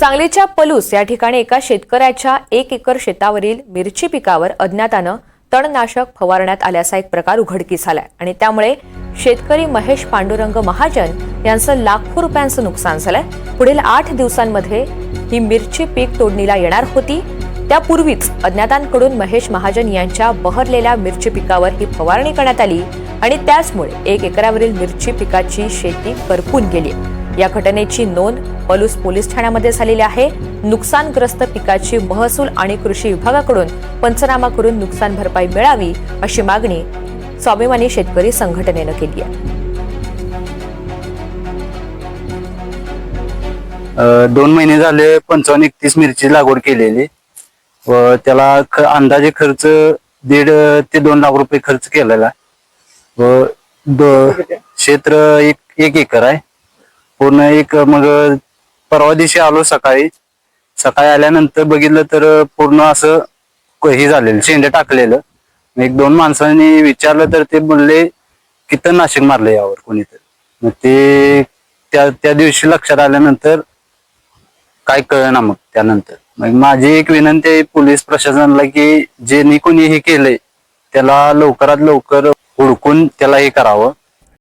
सांगलीच्या पलूस या ठिकाणी एका शेतकऱ्याच्या एक एकर शेतावरील मिरची पिकावर अज्ञातानं तणनाशक फवारण्यात आल्याचा एक प्रकार उघडकीस आलाय. आणि त्यामुळे शेतकरी महेश पांडुरंग महाजन यांचं लाखो रुपयांचं नुकसान झालंय. पुढील आठ दिवसांमध्ये ही मिरची पीक तोडणीला येणार होती. त्यापूर्वीच अज्ञातांकडून महेश महाजन यांच्या बहरलेल्या मिरची पिकावर ही फवारणी करण्यात आली. आणि त्याचमुळे एक एकरावरील मिरची पिकाची शेती करपून गेली. या घटनेची नोंद पलूस पोलीस ठाण्यामध्ये झालेली आहे. नुकसानग्रस्त पिकाची महसूल आणि कृषी विभागाकडून पंचनामा करून नुकसान भरपाई मिळावी अशी मागणी स्वाभिमानी शेतकरी संघटनेनं केली आहे. दोन महिने झाले पंचावन्न एकतीस मिरची लागवड केलेली. व त्याला अंदाजे खर्च दीड ते दोन लाख रुपये खर्च केलेला. व द- क्षेत्र एक एक एकर आहे. पूर्ण एक मग परवा दिवशी आलो सकाळी. सकाळी आल्यानंतर बघितलं तर पूर्ण असं हे झालेलं शेंडे टाकलेलं. एक दोन माणसांनी विचारलं तर ते बोलले नाशिक मारलं यावर कोणीतरी. मग ते त्या त्या दिवशी लक्षात आल्यानंतर काय कळना मग त्यानंतर. मग माझी एक विनंती आहे पोलीस प्रशासनाला की जे कोणी हे केलंय त्याला लवकरात लवकर हुडकून त्याला हे करावं.